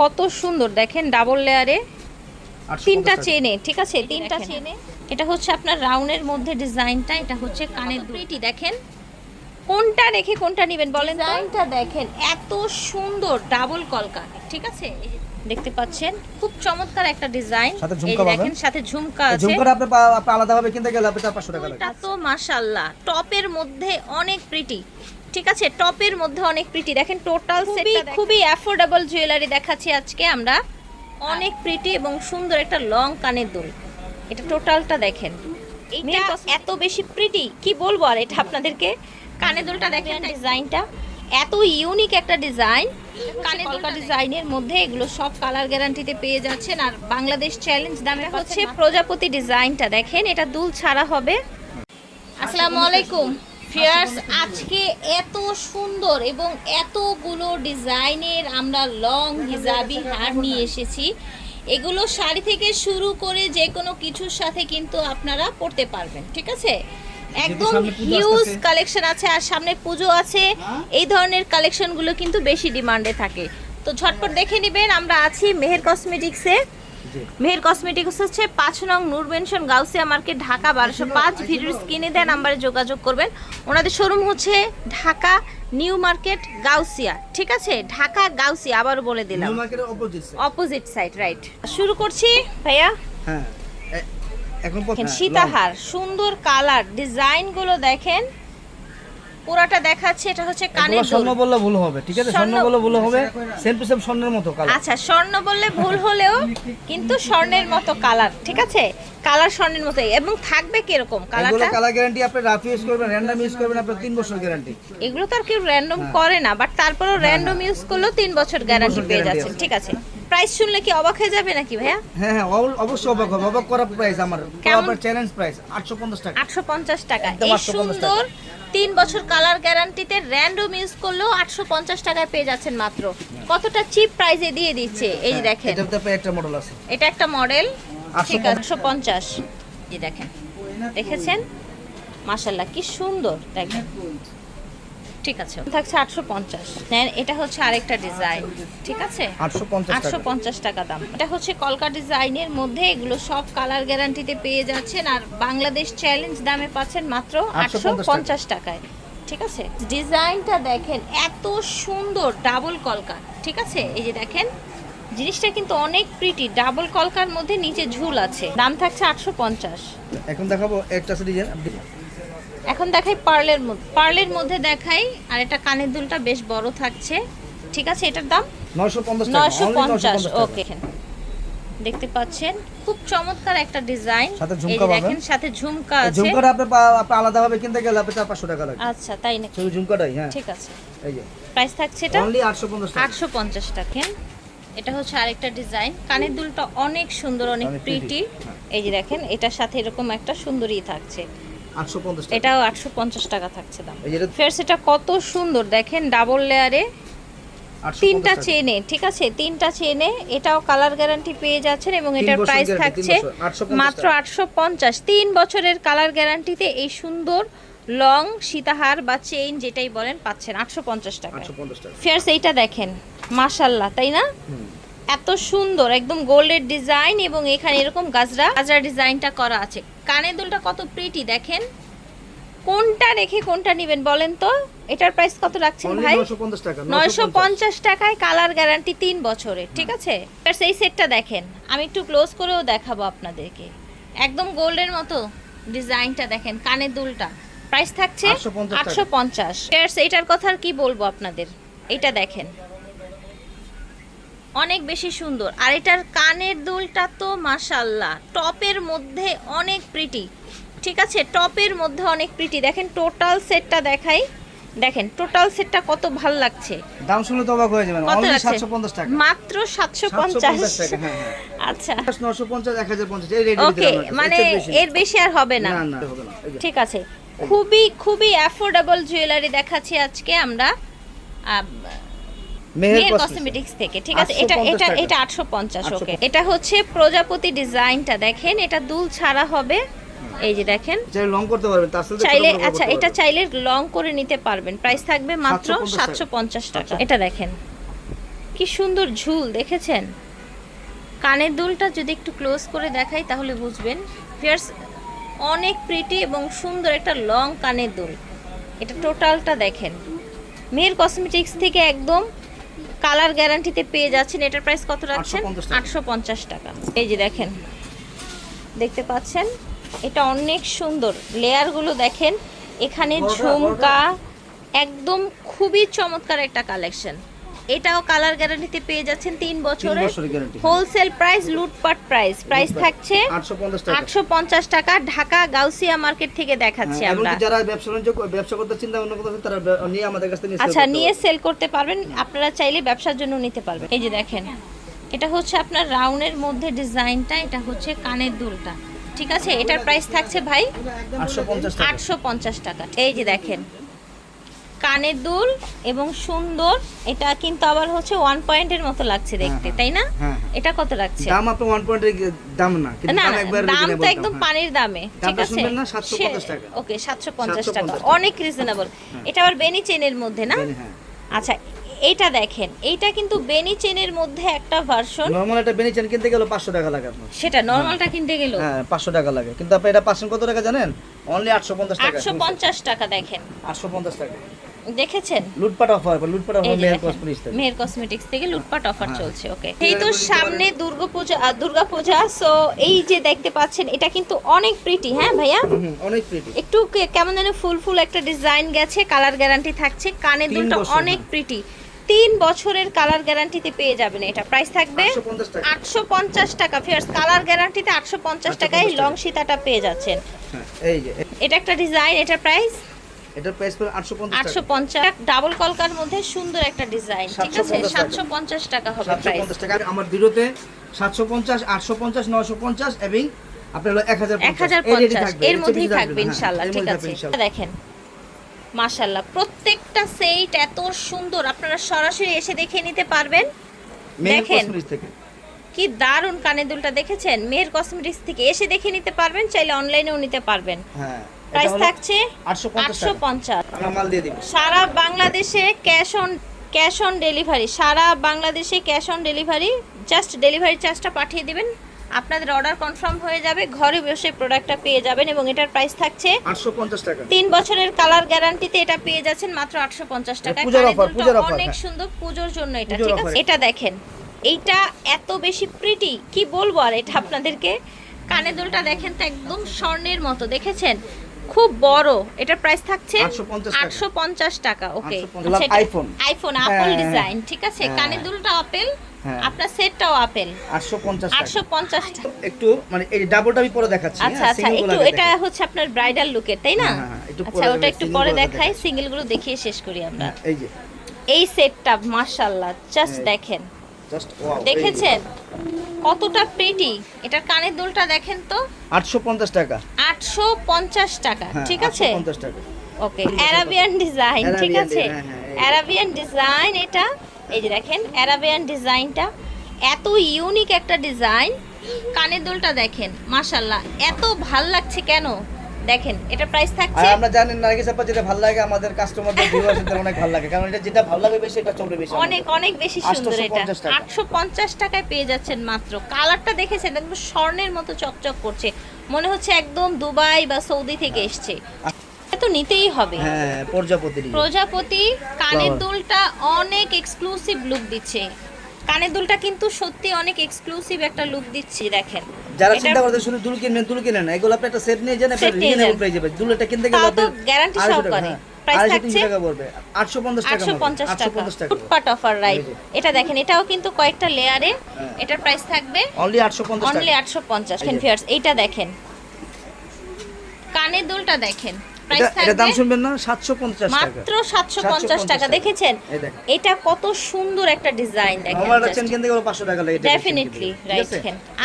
কত সুন্দর। দেখেন ডাবল লেয়ারে তিনটা চেনে ঠিক আছে? তিনটা চেনে। এটা হচ্ছে আপনার রাউন্ডের মধ্যে ডিজাইনটা এটা হচ্ছে কানের দুটি দেখেন। কোনটা রেখে কোনটা নেবেন বলেন ডিজাইনটা দেখেন এত সুন্দর ডাবল কলকা ঠিক আছে? দেখতে পাচ্ছেন খুব চমৎকার একটা ডিজাইন। এই। দেখেন সাথে ঝুমকা আছে। ঝুমকাটা আপনি আপনি আলাদাভাবে কিনতে গেলে আপনি চার পাঁচশো টাকা লাগে এটা তো মাশাল্লাহ টপের মধ্যে অনেক প্রিটি ঠিক আছে টপের মধ্যে অনেক প্রিটি দেখেন টোটাল সেটটা খুবই অ্যাফোর্ডেবল জুয়েলারি দেখাচ্ছি আজকে আমরা। অনেক প্রিটি এবং সুন্দর একটা লং কানের দুল। এটা টোটালটা দেখেন। এইটা এত বেশি প্রিটি কি বলব আর এটা আপনাদেরকে? কানের দুলটা দেখেন ডিজাইনটা এত ইউনিক একটা ডিজাইন কানের দুলটা ডিজাইনের মধ্যে এগুলো সব কালার গ্যারান্টিতে পেয়ে যাচ্ছেন। আর বাংলাদেশ চ্যালেঞ্জ দামে হচ্ছে প্রজাপতি ডিজাইনটা দেখেন এটা দুল ছাড়া হবে। আসসালামু আলাইকুম। ফিয়ার্স আজকে এত সুন্দর এবং এতগুলো ডিজাইনের আমরা লং হিজাবি হার নিয়ে এসেছি। এগুলো শাড়ি থেকে শুরু করে যে কোনো কিছুর সাথে কিন্তু আপনারা পড়তে পারবেন ঠিক আছে? একদম হিউজ কালেকশন আছে আর সামনে পুজো আছে। এই ধরনের কালেকশনগুলো কিন্তু বেশি ডিমান্ডে থাকে। তো ঝটপট দেখে নেবেন আমরা আছি মেহের কসমেটিক্সে মেহের কসমেটিক্স হচ্ছে পাঁচ নং নূর মেনশন গাউসিয়া মার্কেট ঢাকা বারোশো পাঁচ। ভিডিওর স্ক্রিনে দেওয়া নাম্বারে যোগাযোগ করবেন। ওনাদের শোরুম হচ্ছে ঢাকা নিউ মার্কেট গাউসিয়া। ঠিক আছে? ঢাকা গাউসিয়া আবারও বলে দিলাম। অপোজিট সাইড রাইট শুরু করছি ভাইয়া। হ্যাঁ। এখন সীতাহার সুন্দর কালার ডিজাইনগুলো দেখেন। পুরাটা দেখাচ্ছে এটা হচ্ছে কানের এগুলো স্বর্ণ বললে ভুল হবে ঠিক আছে? স্বর্ণ বললে ভুল হবে সেম টু সেম স্বর্ণের মতো কালার আচ্ছা স্বর্ণ বললে ভুল হলেও কিন্তু স্বর্ণের মতো কালার ঠিক আছে? কালার স্বর্ণের মতো এবং থাকবে কীরকম এগুলো কালারটা কালার গ্যারান্টি আপনি রাফ ইউজ করবেন র্যান্ডম ইউজ করবেন আপনার তিন বছর গ্যারান্টি এগুলো তো আর কেউ র্যান্ডম করে না বাট তারপরেও র্যান্ডম ইউজ করলেও তিন বছর গ্যারান্টি পেয়ে যাচ্ছেন ঠিক আছে? প্রাইস শুনলে কি অবাক হয়ে যাবে নাকি ভাইয়া? হ্যাঁ হ্যাঁ অবশ্যই অবাক হবে। অবাক করা প্রাইস আমার? আপনার চ্যালেঞ্জ প্রাইস আটশো পঞ্চাশ টাকা। আটশো পঞ্চাশ টাকা। একদম এই সুন্দর তিন বছর কালার গ্যারান্টিতে র্যান্ডম ইউজ করলেও আটশো পঞ্চাশ টাকায় পেয়ে যাচ্ছেন মাত্র। কতটা চিপ প্রাইসে দিয়ে দিচ্ছে? এই যে দেখেন। এটাতে আপনার একটা মডেল আছে। এটা একটা মডেল 850 ঠিক আছে আটশো পঞ্চাশ। এই দেখেন। দেখেছেন? মাশাল্লাহ কি সুন্দর। দেখেন। ঠিক আছে। থাকছে আটশো পঞ্চাশ। দেন এটা হচ্ছে আরেকটা ডিজাইন ঠিক আছে? আটশো পঞ্চাশ টাকা। দাম। এটা হচ্ছে কলকা ডিজাইনের মধ্যে এগুলো সব কালার গ্যারান্টিতে পেয়ে যাচ্ছেন আর বাংলাদেশ চ্যালেঞ্জ দামে পাচ্ছেন মাত্র আটশো পঞ্চাশ টাকায়। ঠিক আছে? ডিজাইনটা দেখেন এত সুন্দর ডাবল কলকা। ঠিক আছে? এই যে দেখেন জিনিসটা কিন্তু অনেক প্রিটি ডাবল কলকার মধ্যে নিচে ঝুল আছে। দাম থাকছে আটশো পঞ্চাশ। এখন দেখাবো একটা ডিজাইন এখন দেখাই পার্লের মধ্যে। পার্লের মধ্যে দেখাই আর এটা কানের দুলটা বেশ বড় থাকছে। ঠিক আছে এটার দাম? নয়শো পঞ্চাশ টাকা নয়শো only পঞ্চাশ 950 টাকা। ওকে। দেখতে পাচ্ছেন খুব চমৎকার একটা ডিজাইন। সাথে এই ঝুমকা দেখেন সাথে ঝুমকা আছে। ঝুমকাটা আপনি আপনি আলাদাভাবে কিনতে গেলে আপনি চার পাঁচশো টাকা লাগে। আচ্ছা তাই নাকি? শুধু ঝুমকাটাই হ্যাঁ। ঠিক আছে। এই যে। প্রাইস থাকছে এটা অনলি আটশো পঞ্চাশ টাকা। আটশো পঞ্চাশ টাকা। এটা হচ্ছে আরেকটা ডিজাইন। কানের দুলটা অনেক সুন্দর অনেক প্রিটি হ্যাঁ। এই যে দেখেন এটার সাথে এরকম একটা সুন্দরী থাকছে। এটাও আটশো পঞ্চাশ টাকা থাকছে দাম। ফের সেটা কত সুন্দর দেখেন ডাবল লেয়ারে তিনটা চেনে ঠিক আছে? তিনটা চেনে এটাও কালার গ্যারান্টি পেয়ে যাচ্ছেন এবং এটার প্রাইস থাকছে তিন বছর, 850 মাত্র আটশো পঞ্চাশ। তিন বছরের কালার গ্যারান্টিতে এই সুন্দর লং সীতাহার বা চেইন যেটাই বলেন পাচ্ছেন আটশো পঞ্চাশ টাকা। ফেয়ার্স এইটা দেখেন মাশাল্লাহ তাই না। এত সুন্দর একদম গোল্ডের ডিজাইন এবং এখানে এরকম গাজরা গাজরা ডিজাইনটা করা আছে। কানের দুলটা কত প্রিটি দেখেন। কোনটা রেখে কোনটা নেবেন বলেন তো? এটার প্রাইস কত রাখছেন ভাই? 950 টাকা নয়শো পঞ্চাশ। টাকায় কালার গ্যারান্টি তিন বছরের ঠিক আছে? সেই সেটটা দেখেন আমি একটু ক্লোজ করেও দেখাবো আপনাদেরকে। একদম গোল্ডের মতো ডিজাইনটা দেখেন কানের দুলটা। প্রাইস থাকছে 850 টাকা। আটশো পঞ্চাশ। এইটার কথা আর কি বলব আপনাদের? এইটা দেখেন। অনেক বেশি সুন্দর। আর এটার কানের দুলটা তো মাশাল্লাহ টপের মধ্যে অনেক প্রিটি ঠিক আছে? টপের মধ্যে অনেক প্রিটি দেখেন টোটাল সেটটা দেখাই। দেখেন টোটাল সেটটা কত ভালো লাগছে। দাম শুনে তো অবাক হয়ে যাবেন। কত অনলি আছে সাতশো পঞ্চাশ টাকা। মাত্র সাতশো পঞ্চাশ। 750 টাকা হ্যাঁ হ্যাঁ। আচ্ছা। নশো পঞ্চাশ এক হাজার পঞ্চাশ। এই রেটে ওকে মানে এর বেশি আর হবে না। না না হবে না। ঠিক আছে। খুবই খুবই অ্যাফোর্ডেবল জুয়েলারি দেখাচ্ছি আজকে আমরা। আম, মেহের কসমেটিক্স থেকে ঠিক আছে? এটা এটা এটা আটশো পঞ্চাশ ওকে এটা হচ্ছে প্রজাপতি ডিজাইনটা দেখেন এটা দুল ছাড়া হবে। এই যে দেখেন। চাইলে লং করতে পারবেন তার সাথে চাইলে আচ্ছা এটা চাইলে লং করে নিতে পারবেন। প্রাইস থাকবে মাত্র 750 টাকা। টাকা। এটা দেখেন। কি সুন্দর ঝুল দেখেছেন? কানের দুলটা যদি একটু ক্লোজ করে দেখাই তাহলে বুঝবেন। ফিয়ার্স অনেক প্রিটি এবং সুন্দর একটা লং কানের দুল। এটা টোটালটা দেখেন। মেয়ের কসমেটিক্স থেকে একদম কালার গ্যারান্টিতে পেয়ে যাচ্ছেন। এটার প্রাইস কত রাখছেন? আটশো পঞ্চাশ টাকা। এই যে দেখেন দেখতে পাচ্ছেন? এটা অনেক সুন্দর। লেয়ারগুলো দেখেন এখানে ঝুমকা একদম খুবই চমৎকার একটা কালেকশন। এটাও কালার গ্যারান্টিতে পেয়ে যাচ্ছেন তিন বছরের হোলসেল প্রাইস লুটপাট প্রাইস প্রাইস থাকছে আটশো পঞ্চাশ টাকা। ঢাকা গাউসিয়া মার্কেট থেকে দেখাচ্ছি হ্যাঁ, আমরা। যারা ব্যবসা ব্যবসা করতে চিন্তা ভাবনা করতেছে তারা নিয়ে আমাদের কাছ আচ্ছা নিয়ে সেল করতে পারবেন। আপনারা চাইলে ব্যবসার জন্য নিতে পারবেন। এই যে দেখেন এটা হচ্ছে আপনার রাউন্ডের মধ্যে ডিজাইনটা এটা হচ্ছে কানের দুলটা। ঠিক আছে? এটার প্রাইস থাকছে ভাই আটশো পঞ্চাশ টাকা। এই যে দেখেন কানের দুল এবং সুন্দর এটা কিন্তু আবার হচ্ছে ওয়ান পয়েন্টের মতো লাগছে দেখতে হ্যাঁ, তাই না? হ্যাঁ, এটা কত লাগছে? দাম আপনার ওয়ান পয়েন্টের দাম না দাম তো একদম হ্যাঁ। পানির দামে ঠিক আছে? না? 750 টাকা। ওকে সাতশো পঞ্চাশ টাকা। অনেক রিজনেবল এটা আবার বেনি চেনের মধ্যে না? হ্যাঁ। আচ্ছা এটা দেখেন এইটা কিন্তু বেনি চেনের মধ্যে একটা ভার্সন নর্মাল একটা বেনি চেন কিনতে গেলে পাঁচশো টাকা লাগে আপনার। সেটা নর্মালটা কিনতে গেল হ্যাঁ পাঁচশো টাকা লাগে। কিন্তু আপনি এটা পাচ্ছেন কত টাকা জানেন? অনলি আটশো পঞ্চাশ টাকা। আটশো পঞ্চাশ টাকা দেখেন। আটশো পঞ্চাশ টাকা। দেখেছেন? লুটপাট অফার লুটপাট অফার যে মেয়ের কসমেটিক্স থেকে মেহের কসমেটিক্স থেকে লুটপাট অফার হ্যাঁ। চলছে ওকে এই তো সামনে দুর্গাপূজা দুর্গাপূজা সো এই যে দেখতে পাচ্ছেন এটা কিন্তু অনেক প্রিটি হ্যাঁ ভাইয়া? অনেক প্রিটি একটু কেমন যেন ফুল ফুল একটা ডিজাইন গেছে কালার গ্যারান্টি থাকছে কানের তিন দুলটা অনেক। প্রিটি তিন বছরের কালার গ্যারান্টিতে পেয়ে যাবেন এটা। প্রাইস থাকবে আটশো পঞ্চাশ টাকা। ফিয়ার্স কালার গ্যারান্টিতে আটশো পঞ্চাশ টাকায় লং সীতাটা পেয়ে যাচ্ছেন। হ্যাঁ এই যে। এটা একটা ডিজাইন এটার প্রাইস এটার প্রাইস পড়ে আটশো পঞ্চাশ আটশো টাকা। পঞ্চাশ ডাবল কলকার মধ্যে সুন্দর একটা ডিজাইন ঠিক আছে? 750 টাকা। হবে সাতশো প্রাইস পঞ্চাশ টাকা। আমার ভিডিওতে সাতশো পঞ্চাশ আটশো পঞ্চাশ নশো পঞ্চাশ এবং আপনার হলো এক হাজার এক হাজার এই রেটই পঞ্চাশ। থাকবে, এর মধ্যেই থাকবে হ্যাঁ, ইনশাল্লাহ এর ঠিক আছে? দেখেন মাশাল্লাহ প্রত্যেকটা সেট এত সুন্দর আপনারা সরাসরি এসে দেখে নিতে পারবেন। দেখেন। কি দারুণ কানে দুলটা দেখেছেন? মেয়ের কসমেটিক্স থেকে এসে দেখে নিতে পারবেন চাইলে অনলাইনেও নিতে পারবেন। হ্যাঁ। প্রাইস থাকছে আটশো পঞ্চাশ আটশো পঞ্চাশ। আমরা মাল দিয়ে দিব। সারা বাংলাদেশে cash on cash on delivery সারা বাংলাদেশে cash on delivery just delivery চার্জটা পাঠিয়ে দিবেন। আপনাদের অর্ডার কনফার্ম হয়ে যাবে। ঘরে বসে প্রোডাক্টটা পেয়ে যাবেন এবং এটার প্রাইস থাকছে আটশো পঞ্চাশ টাকা। তিন বছরের কালার গ্যারান্টিতে এটা পেয়ে যাচ্ছেন মাত্র আটশো পঞ্চাশ টাকা অনেক হ্যাঁ। সুন্দর পুজোর জন্য এটা ঠিক আছে? এটা দেখেন। এইটা এত বেশি প্রিটি কি বলব আর এটা আপনাদেরকে? কানে দুলটা দেখেন তো একদম স্বর্ণের মতো দেখেছেন? খুব বড়। এটা প্রাইস থাকছে 850 টাকা। ওকে 850। আইফোন। হ্যাঁ, আপেল হ্যাঁ, ডিজাইন ঠিক আছে? হ্যাঁ। কানে দুলটা আপেল হ্যাঁ। আপনার সেটটাও আপেল আটশো পঞ্চাশ টাকা। একটু মানে এই ডাবলটা আমি পরে দেখাচ্ছি আচ্ছা হ্যাঁ, আচ্ছা একটু এটা হচ্ছে আপনার ব্রাইডাল লুকের তাই না? হ্যাঁ, হ্যাঁ, হ্যাঁ, আচ্ছা ওটা একটু পরে দেখাই। সিঙ্গেলগুলো দেখিয়ে শেষ করি আমরা। হ্যাঁ, এই যে। এই সেটটা মাশাআল্লাহ জাস্ট দেখেন। দেখেছেন? কতটা প্রিটি এটার কানের দুলটা দেখেন তো? আটশো পঞ্চাশ টাকা। আটশো পঞ্চাশ টাকা হ্যাঁ, ঠিক আছে? 850 টাকা। ওকে অ্যারাবিয়ান ডিজাইন ঠিক আছে। অ্যারাবিয়ান ডিজাইন এটা এই যে দেখেন অ্যারাবিয়ান ডিজাইনটা এত ইউনিক একটা ডিজাইন কানের দুলটা দেখেন মাশাল্লাহ এত ভালো লাগছে কেন? দেখেন এটা প্রাইস থাকছে আর আমরা জানেন নার্গিস আপা যেটা ভালো লাগে আমাদের কাস্টমারদের ভিউয়ারদের অনেক ভালো লাগে। কারণ এটা যেটা ভালো লাগে বেশি এটা চলবে বেশি অনেক অনেক বেশি সুন্দর এটা। 850 টাকা। আটশো পঞ্চাশ টাকায় পেয়ে যাচ্ছেন মাত্র। কালারটা দেখেছেন একদম স্বর্ণের মতো চকচক করছে। মনে হচ্ছে একদম দুবাই বা সৌদি থেকে এসছে। তো নিতেই হবে। হ্যাঁ প্রজাপতি প্রজাপতি কানের দুলটা অনেক এক্সক্লুসিভ লুক দিচ্ছে। কানের দুলটা কিন্তু সত্যি অনেক এক্সক্লুসিভ একটা লুক দিচ্ছে দেখেন। যারা চিন্তা করতে শুধু দুল কিনবেন দুল কিনেন না এগুলো আপনি একটা সেট নিয়ে যান আপনি নিয়ে রিজনেবল প্রাইস প্রাইসে পাবেন দুলটা কিনতে গেলে আপনি তো আপনার guarantee 250 টাকা, সহকারে। হ্যাঁ। Price 250 থাকছে? টাকা পড়বে 850 টাকা আটশো পঞ্চাশ টাকা 850 টাকা ফুটপাট অফার রাইট এটা দেখেন এটাও কিন্তু কয়েকটা লেয়ারে হ্যাঁ। এটার প্রাইস থাকবে অনলি 850 টাকা অনলি আটশো পঞ্চাশ এই যে। ফিয়ার্স এইটা দেখেন কানের দুলটা দেখেন প্রাইস এটা এটা দাম শুনবেন না 750 টাকা। মাত্র সাতশো পঞ্চাশ 750 টাকা। টাকা। দেখেছেন? এটা কত সুন্দর একটা ডিজাইন দেখেন আমার just। চেন কিনতে গেলে 500 টাকা লাগে ডেফিনেটলি রাইট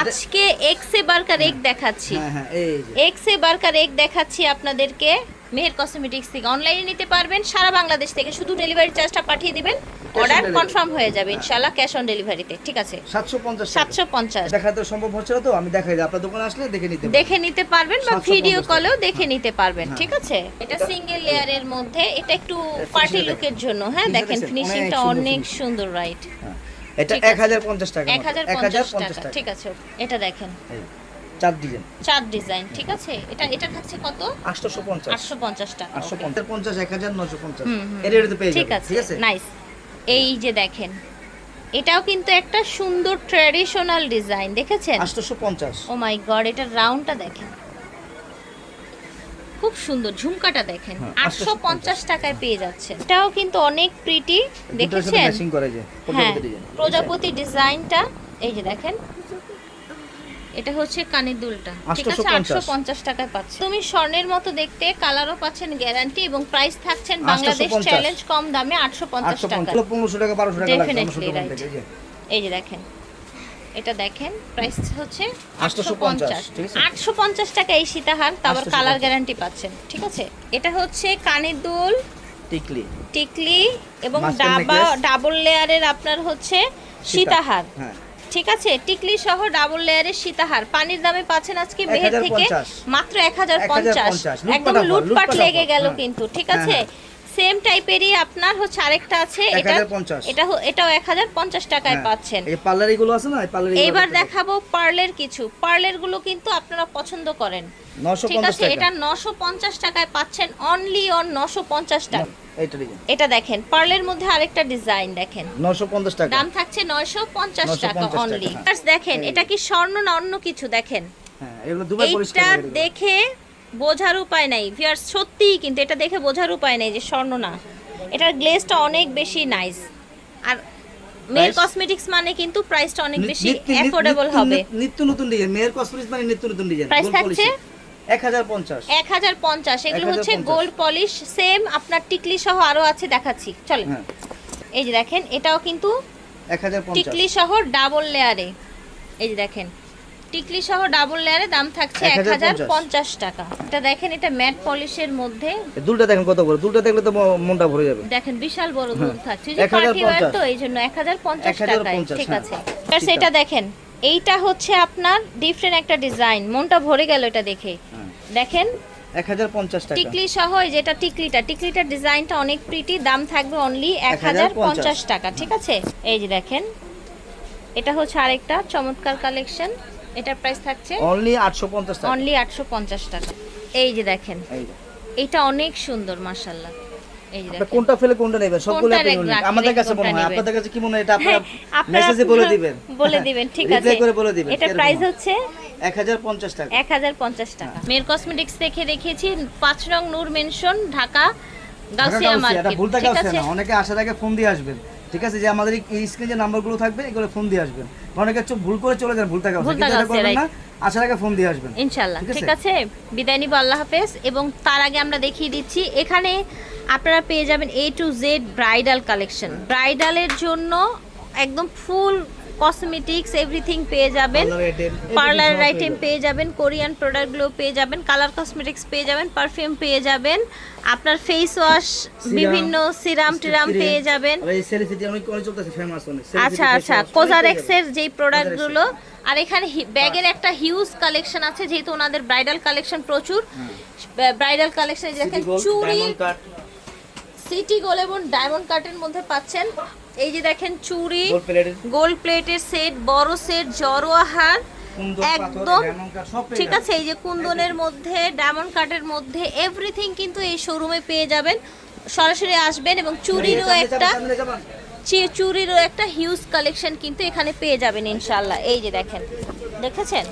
আজকে এক্সে বার্কার এক দেখাচ্ছি। হ্যাঁ হ্যাঁ এই যে। এক্সে বার্কার এক দেখাচ্ছি আপনাদেরকে। মেহের কসমেটিক্স থেকে অনলাইনে নিতে পারবেন সারা বাংলাদেশ থেকে শুধু ডেলিভারি চার্জটা পাঠিয়ে দিবেন অর্ডার কনফার্ম হয়ে যাবে ইনশাআল্লাহ ক্যাশ অন ডেলিভারিতে ঠিক আছে? 750 টাকা। সাতশো পঞ্চাশ। দেখাতে সম্ভব হচ্ছে না তো আমি দেখাই দিই। আপনার দোকানে আসলে দেখে নিতে দেখে নিতে পারবেন বা ভিডিও কলেও দেখে নিতে পারবেন হ্যাঁ। ঠিক আছে? এটা সিঙ্গেল লেয়ারের মধ্যে এটা একটু পার্টি লুকের জন্য হ্যাঁ দেখেন ফিনিশিংটা অনেক সুন্দর রাইট হ্যাঁ। এটা ঠিক আছে। এক হাজার পঞ্চাশ টাকা এক হাজার এক হাজার পঞ্চাশ পঞ্চাশ টাকা। টাকা ঠিক আছে এটা দেখেন। চার ডিজাইন। চার ডিজাইন ঠিক আছে? এটা এটা থাকছে কত? আটশোশো পঞ্চাশ। আটশো পঞ্চাশ টাকা আটশো okay। পঞ্চাশ পঞ্চাশ এক হাজার নশো পঞ্চাশ হুম, হুম। এর এটাতে পেয়ে ঠিক আছে ঠিক আছে? নাইস এই যে দেখেন এটাও কিন্তু একটা সুন্দর ট্র্যাডিশনাল ডিজাইন দেখেছেন? আটশোশো পঞ্চাশ ও মাই গড এটার রাউন্ডটা দেখেন। খুব সুন্দর ঝুমকাটা দেখেন। হ্যাঁ, আটশো পঞ্চাশ টাকায় পেয়ে যাচ্ছেন। এটাও কিন্তু অনেক প্রিটি দেখেছেন? হ্যাঁ প্রজাপতি ডিজাইনটা এই যে দেখেন এটা হচ্ছে কানের দুলটা। ঠিক আছে? আটশো পঞ্চাশ। টাকায় পাচ্ছে। তুমি স্বর্ণের মতো দেখতে কালারও পাচ্ছেন গ্যারান্টি এবং প্রাইস থাকছেন বাংলাদেশ চ্যালেঞ্জ কম দামে আটশো পঞ্চাশ আটশো টাকা। পঞ্চাশ পনেরোশো টাকা বারোশো টাকা right. থেকে, এই যে। দেখেন। এটা দেখেন প্রাইস হচ্ছে 850 ঠিক আছে? আটশো পঞ্চাশ টাকা এই সীতাহার তারপর কালার গ্যারান্টি পাচ্ছেন ঠিক আছে? এটা হচ্ছে কানের দুল টিকলি। টিকলি এবং ডাবা ডাবল লেয়ারের আপনার হচ্ছে সীতাহার। হ্যাঁ। ঠিক আছে টিকলি সহ ডাবল লেয়ারের সীতাহার। পানির দামে পাচ্ছেন আজকে মেহের থেকে মাত্র এক হাজার পঞ্চাশ। একদম লুটপাট লেগে গেল হ্যাঁ। কিন্তু ঠিক হ্যাঁ, আছে? হ্যাঁ। সেম টাইপেরই আপনার হচ্ছে আরেকটা আছে এটা 1050 এটা এটাও এক হাজার পঞ্চাশ টাকায় হ্যাঁ। পাচ্ছেন। এই পার্লারি গুলো আছে না? পার্লারি এইবার দেখাবো পার্লের কিছু। পার্লেরগুলো কিন্তু আপনারা পছন্দ করেন। ঠিক আছে এটা নশো পঞ্চাশ টাকায় পাচ্ছেন অনলি অন নশো পঞ্চাশ টাকা। এটা দেখেন পার্লের মধ্যে আরেকটা ডিজাইন দেখেন। নশো পঞ্চাশ টাকা। দাম থাকছে নয়শো পঞ্চাশ 950 টাকা অনলি। দেখেন এটা কি স্বর্ণ না অন্য কিছু দেখেন? হ্যাঁ এগুলো দুবাই এইটা পরিষ্কার দেখে বোঝার উপায় নাই। ভিউয়ার্স সত্যিই কিন্তু এটা দেখে বোঝার উপায় নাই যে স্বর্ণ না। এটার গ্লেজটা অনেক বেশি নাইস আর মেয়ের কসমেটিক্স মানে কিন্তু প্রাইসটা অনেক বেশি অ্যাফোর্ডেবল হবে। নিত্য নতুন ডিজাইন মেয়ের কসমেটিক্স মানে নিত্য নতুন ডিজাইন Price থাকছে? এক হাজার পঞ্চাশ। এগুলো হচ্ছে গোল্ড পলিশ সেম আপনার টিকলি সহ আরও আছে দেখাচ্ছি। চলেন। হ্যাঁ। এই যে দেখেন এটাও কিন্তু টিকলি সহ ডাবল লেয়ারে এই যে দেখেন টিকলি সহ ডাবল লেয়ারে দাম থাকছে এক হাজার 1050 পঞ্চাশ। টাকা। এটা দেখেন এটা ম্যাট পলিশের মধ্যে। দুলটা দেখেন কত বড় দুলটা দেখলে তো মনটা ভরে যাবে। দেখেন বিশাল বড় হ্যাঁ, দুধ থাকছে। যে পার্টি ওয়্যার তো এই জন্য এক হাজার পঞ্চাশ 1050 টাকায় ঠিক হ্যাঁ। আছে। সেটা দেখেন এইটা হচ্ছে আপনার ডিফারেন্ট একটা ডিজাইন মনটা ভরে গেল এটা দেখে। হ্যাঁ। দেখেন এক হাজার পঞ্চাশ টাকা। টিকলি সহ এই যেটা টিকলিটা টিকলিটার ডিজাইনটা অনেক প্রিটি দাম থাকবে অনলি এক হাজার পঞ্চাশ। টাকা ঠিক আছে? এই যে দেখেন এটা হচ্ছে আরেকটা চমৎকার কালেকশন এটার প্রাইস থাকছে অনলি আটশো পঞ্চাশ টাকা। অনলি আটশো পঞ্চাশ টাকা। এই যে দেখেন এই যে। এটা অনেক সুন্দর এই যে কোনটা ফেলে কোনটা নেবেন? সবগুলো আপনি আমাদের কাছে মনে হয় আপনাদের কাছে কি মনে হয় এটা আপনারা হ্যাঁ, মেসেজে বলে দিবেন। বলে দিবেন ঠিক আছে। Reply করে বলে দিবেন এটা প্রাইস হচ্ছে এক হাজার পঞ্চাশ টাকা। এক হাজার পঞ্চাশ টাকা। মেয়ের কসমেটিক্স দেখে রেখেছি পাঁচ রং নূর মেনশন ঢাকা গাউসিয়া মার্কেট ঠিক আছে? অনেকে আসার আগে ফোন দিয়ে আসবেন। ঠিক আছে যে আমাদের এই স্ক্রিনে যে নাম্বারগুলো থাকবে এগুলো ফোন দিয়ে আসবেন। অনেকে ভুল করে চলে যান ভুল টাকা করবেন না আসার আগে ফোন দিয়ে আসবেন। ইনশাল্লাহ। ঠিক? আছে? বিদায় নিব আল্লাহ হাফেজ। এবং তার আগে আমরা দেখিয়ে দিচ্ছি এখানে আপনারা পেয়ে যাবেন A to Z bridal collection ব্রাইডালের জন্য একদম ফুল কসমেটিক্স এভরিথিং পেয়ে যাবেন। পার্লার আইটেম পেয়ে যাবেন কোরিয়ান প্রোডাক্টগুলো পেয়ে যাবেন কালার কসমেটিক্স পেয়ে যাবেন পারফিউম পেয়ে যাবেন আপনার ফেস ওয়াশ বিভিন্ন সিরাম টিরাম পেয়ে যাবেন। আচ্ছা আচ্ছা কোজারেক্সের যেই প্রোডাক্টগুলো আর এখানে ব্যাগের একটা হিউজ কালেকশন আছে যেহেতু ওনাদের ব্রাইডাল কালেকশন প্রচুর। ব্রাইডাল কালেকশন দেখেন চুড়ি সিটি গোল এবং ডায়মন্ড কাটের মধ্যে পাচ্ছেন। এই যে দেখেন চুড়ি প্লেটের গোল্ড প্লেটের সেট বড় সেট জড়োয়া হার একদম ঠিক আছে এই যে কুন্দনের মধ্যে ডায়মন্ড কাটের মধ্যে এভরিথিং কিন্তু এই শোরুমে পেয়ে যাবেন। সরাসরি আসবেন এবং চুরিরও একটা চুরিরও একটা হিউজ কালেকশন কিন্তু এখানে পেয়ে যাবেন ইনশাল্লাহ এই যে দেখেন দেখেছেন?